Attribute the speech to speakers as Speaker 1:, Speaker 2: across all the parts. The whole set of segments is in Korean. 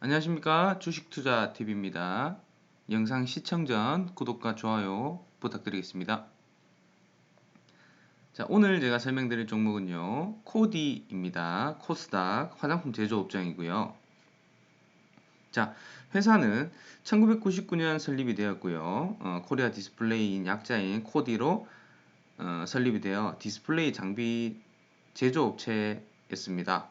Speaker 1: 안녕하십니까 주식투자TV입니다. 영상 시청 전 구독과 좋아요 부탁드리겠습니다. 자 오늘 제가 설명드릴 종목은요 코디입니다. 코스닥 화장품 제조업장이고요. 자 회사는 1999년 설립이 되었고요. 어, 코리아 디스플레이인 약자인 코디로 어, 설립이 되어 디스플레이 장비 제조업체였습니다.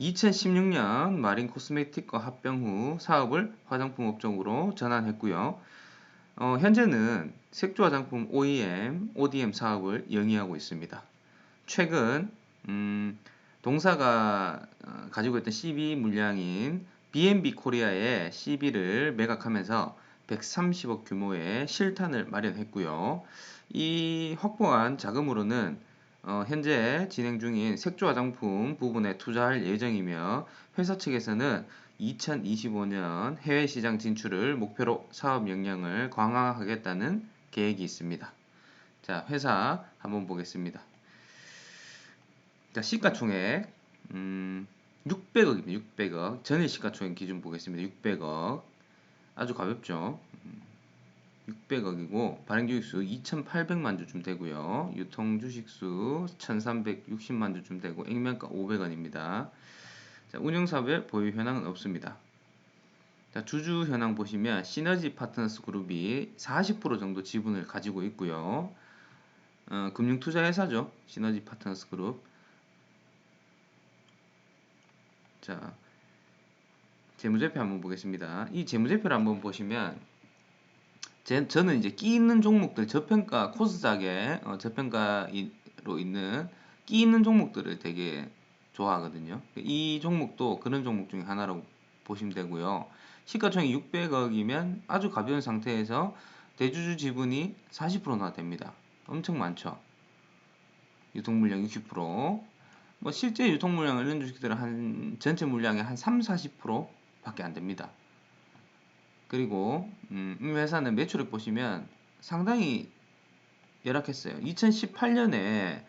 Speaker 1: 2016년 마린 코스메틱과 합병 후 사업을 화장품 업종으로 전환했고요. 어, 현재는 색조 화장품 OEM, ODM 사업을 영위하고 있습니다. 최근 음, 동사가 어, 가지고 있던 CB 물량인 BNB 코리아의 CB를 매각하면서 130억 규모의 실탄을 마련했고요. 이 확보한 자금으로는 어, 현재 진행 중인 색조 화장품 부분에 투자할 예정이며 회사 측에서는 2025년 해외 시장 진출을 목표로 사업 역량을 강화하겠다는 계획이 있습니다. 자, 회사 한번 보겠습니다. 자, 시가총액 음, 600억입니다. 600억. 전일 시가총액 기준 보겠습니다. 600억. 아주 가볍죠. 600억이고 발행 주식수 2,800만 주쯤 되고요. 유통 주식수 1,360만 주쯤 되고 액면가 500원입니다. 자, 운영 사업의 보유 현황은 없습니다. 자, 주주 현황 보시면 시너지 파트너스 그룹이 40% 정도 지분을 가지고 있고요. 어, 금융투자회사죠. 시너지 파트너스 그룹. 자, 재무제표 한번 보겠습니다. 이 재무제표를 한번 보시면 제, 저는 이제 끼 있는 종목들 저평가 코스닥에 어, 저평가로 있는 끼 있는 종목들을 되게 좋아하거든요. 이 종목도 그런 종목 중에 하나라고 보시면 되고요. 시가총액 600억이면 아주 가벼운 상태에서 대주주 지분이 40%나 됩니다. 엄청 많죠. 유통 물량 60%. 뭐 실제 유통 물량을 이런 주식들은 한 전체 물량의 한 3, 40% 밖에 안 됩니다. 그리고 음, 이 회사는 매출액 보시면 상당히 열악했어요. 2018년에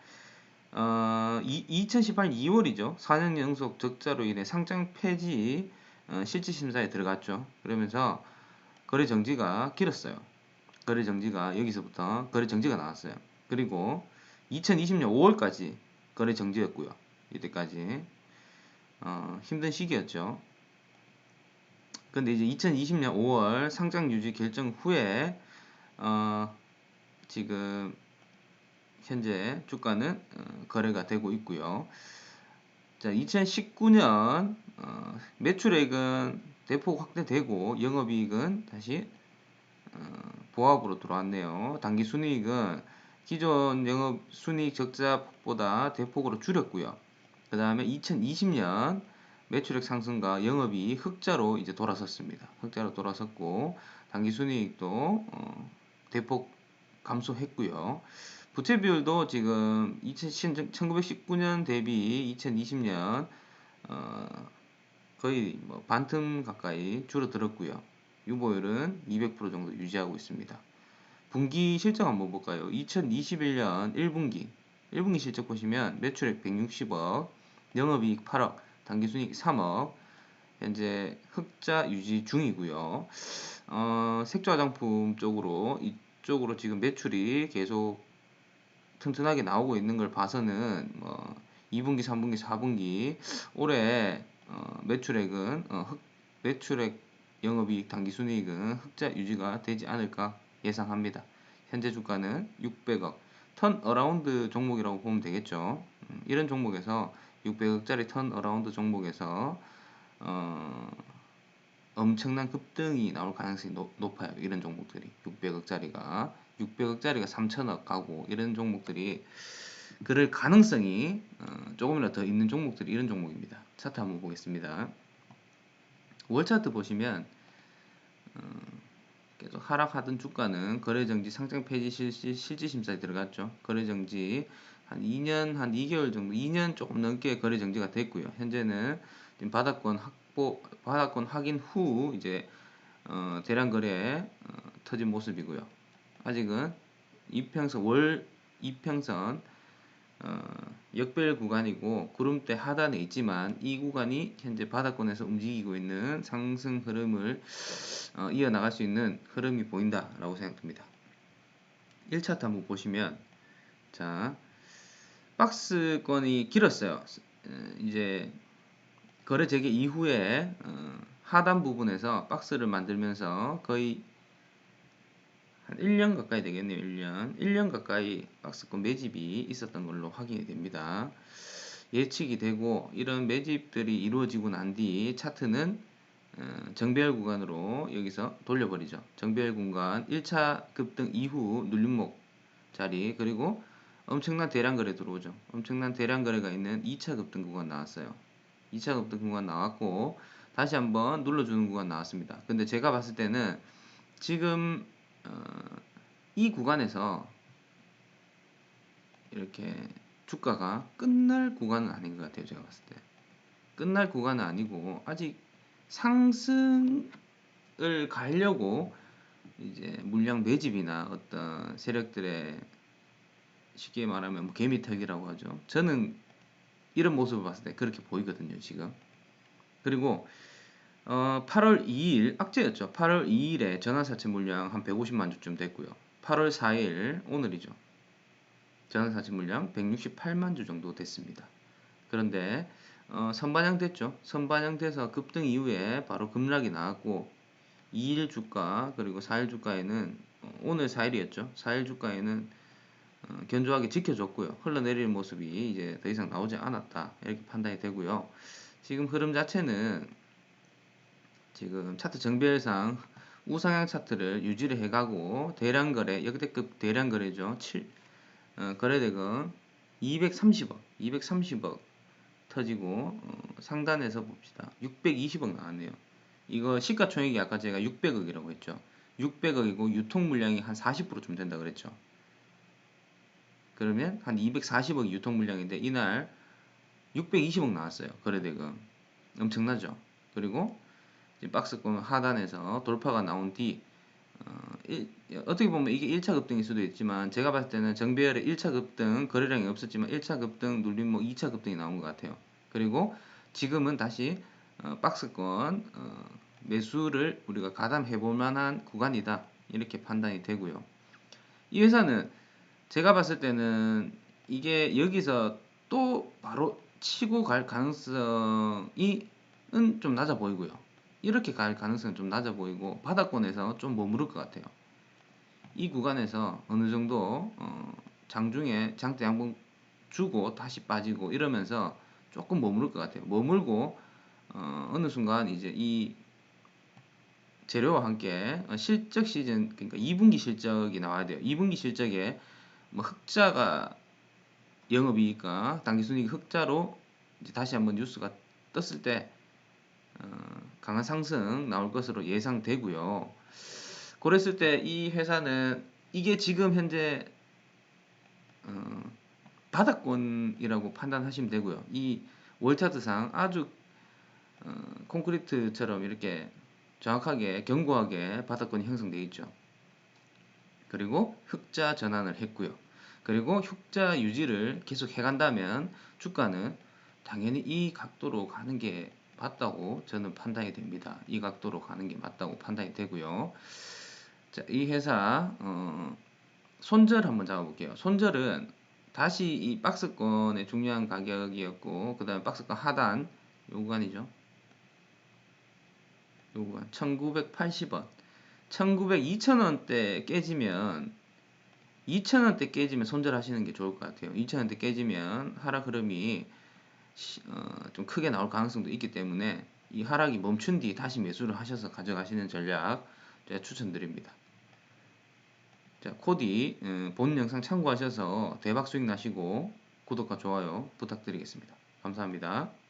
Speaker 1: 어, 이, 2018년 2월이죠. 4년 연속 적자로 인해 상장 폐지 어, 실질 심사에 들어갔죠. 그러면서 거래 정지가 길었어요. 거래 정지가 여기서부터 거래 정지가 나왔어요. 그리고 2020년 5월까지 거래 정지였고요. 이때까지 어, 힘든 시기였죠. 근데 이제 2020년 5월 상장 유지 결정 후에 어, 지금 현재 주가는 어, 거래가 되고 있고요. 자, 2019년 어, 매출액은 대폭 확대되고 영업이익은 다시 어, 보합으로 들어왔네요. 단기 순이익은 기존 영업 순이익 적자보다 대폭으로 줄였고요. 그 다음에 2020년 매출액 상승과 영업이 흑자로 이제 돌아섰습니다. 흑자로 돌아섰고 당기순이익도 어, 대폭 감소했고요. 부채 비율도 지금 1919년 대비 2020년 어, 거의 뭐 반틈 가까이 줄어들었고요. 유보율은 200% 정도 유지하고 있습니다. 분기 실적 한번 볼까요? 2021년 1분기 1분기 실적 보시면 매출액 160억, 영업이익 8억, 당기순이익 3억 현재 흑자 유지 중이고요. 어, 색조 화장품 쪽으로 이쪽으로 지금 매출이 계속 튼튼하게 나오고 있는 걸 봐서는 뭐 2분기, 3분기, 4분기 올해 어, 매출액은 어, 흑, 매출액 영업이익 당기순이익은 흑자 유지가 되지 않을까 예상합니다. 현재 주가는 600억 턴 어라운드 종목이라고 보면 되겠죠. 음, 이런 종목에서 600억짜리 턴 어라운드 종목에서 어, 엄청난 급등이 나올 가능성이 높, 아요 이런 종목들이 600억짜리가 600억짜리가 3천억 가고 이런 종목들이 그럴 가능성이 어, 조금이라도 더 있는 종목들이 이런 종목입니다. 차트 한번 보겠습니다. 월 차트 보시면 어, 계속 하락하던 주가는 거래정지 상장 폐지 실시 실지심사에 들어갔죠. 거래정지 한 2년 한 2개월 정도 2년 조금 넘게 거래 정지가 됐고요. 현재는 지금 바닥권 확보 바닥권 확인 후 이제 어, 대량 거래 어, 터진 모습이고요. 아직은 이평선 월 이평선 어, 역별 구간이고 구름대 하단에 있지만 이 구간이 현재 바닥권에서 움직이고 있는 상승 흐름을 어, 이어나갈 수 있는 흐름이 보인다라고 생각됩니다. 1차트 한번 보시면 자 박스권이 길었어요. 어, 이제 거래 재개 이후에 어, 하단 부분에서 박스를 만들면서 거의 한 1년 가까이 되겠네요. 1년. 1년 가까이 박스권 매집이 있었던 걸로 확인이 됩니다. 예측이 되고 이런 매집들이 이루어지고 난 뒤 차트는 어, 정배열 구간으로 여기서 돌려버리죠. 정배열 구간 1차 급등 이후 눌림목 자리 그리고 엄청난 대량 거래 들어오죠. 엄청난 대량 거래가 있는 2차 급등 구간 나왔어요. 2차 급등 구간 나왔고 다시 한번 눌러주는 구간 나왔습니다. 근데 제가 봤을 때는 지금 어, 이 구간에서 이렇게 주가가 끝날 구간은 아닌 것 같아요. 제가 봤을 때 끝날 구간은 아니고 아직 상승을 가려고 이제 물량 매집이나 어떤 세력들의 쉽게 말하면 뭐 개미턱이라고 하죠. 저는 이런 모습을 봤을 때 그렇게 보이거든요, 지금. 그리고 어, 8월 2일 악재였죠. 8월 2일에 전환사채 물량 한 150만 주쯤 됐고요. 8월 4일 오늘이죠. 전환사채 물량 168만 주 정도 됐습니다. 그런데 어, 선반영 됐죠. 선반영 돼서 급등 이후에 바로 급락이 나왔고 2일 주가 그리고 4일 주가에는 어, 오늘 4일이었죠. 4일 주가에는 어, 견조하게 지켜줬고요. 흘러내리는 모습이 이제 더 이상 나오지 않았다 이렇게 판단이 되고요. 지금 흐름 자체는 지금 차트 정별상 우상향 차트를 유지를 해가고 대량 거래 역대급 대량 거래죠. 7 어, 거래대금 230억 230억 터지고 어, 상단에서 봅시다. 620억 나왔네요. 이거 시가총액이 아까 제가 600억이라고 했죠. 600억이고 유통 물량이 한 40%좀 된다 그랬죠. 그러면 한 240억 유통 물량인데 이날 620억 나왔어요. 거래대금. 엄청나죠. 그리고 박스권 하단에서 돌파가 나온 뒤 어, 일, 어떻게 보면 이게 1차 급등일 수도 있지만 제가 봤을 때는 정배열의 1차 급등 거래량이 없었지만 1차 급등 눌림목 2차 급등이 나온 것 같아요. 그리고 지금은 다시 어, 박스권 어, 매수를 우리가 가담해 볼 만한 구간이다 이렇게 판단이 되고요. 이 회사는 제가 봤을 때는 이게 여기서 또 바로 치고 갈 가능성이 좀 낮아 보이고요. 이렇게 갈 가능성은 좀 낮아 보이고 바닥권에서 좀 머무를 것 같아요. 이 구간에서 어느 정도 어, 장중에 장대 양봉 주고 다시 빠지고 이러면서 조금 머무를 것 같아요. 머물고 어, 어느 순간 이제 이 재료와 함께 실적 시즌 그러니까 2분기 실적이 나와야 돼요. 2분기 실적에 뭐 흑자가 영업이익과 당기순이익 흑자로 이제 다시 한번 뉴스가 떴을 때 어, 강한 상승 나올 것으로 예상되고요. 그랬을 때 이 회사는 이게 지금 현재 어, 바닥권이라고 판단하시면 되고요. 이 월차트상 아주 어, 콘크리트처럼 이렇게 정확하게 견고하게 바닥권이 형성되어 있죠. 그리고 흑자 전환을 했고요. 그리고 흑자 유지를 계속 해간다면 주가는 당연히 이 각도로 가는 게 맞다고 저는 판단이 됩니다. 이 각도로 가는 게 맞다고 판단이 되고요. 자, 이 회사 어, 손절 한번 잡아볼게요. 손절은 다시 이 박스권의 중요한 가격이었고 그 다음에 박스권 하단 요 구간이죠. 요 구간 1980원 1900, 2000원대 깨지면 2000원대 깨지면 손절하시는 게 좋을 것 같아요. 2000원대 깨지면 하락 흐름이 어, 좀 크게 나올 가능성도 있기 때문에 이 하락이 멈춘 뒤 다시 매수를 하셔서 가져가시는 전략 제가 추천드립니다. 자, 코디 음, 본 영상 참고하셔서 대박 수익 나시고 구독과 좋아요 부탁드리겠습니다. 감사합니다.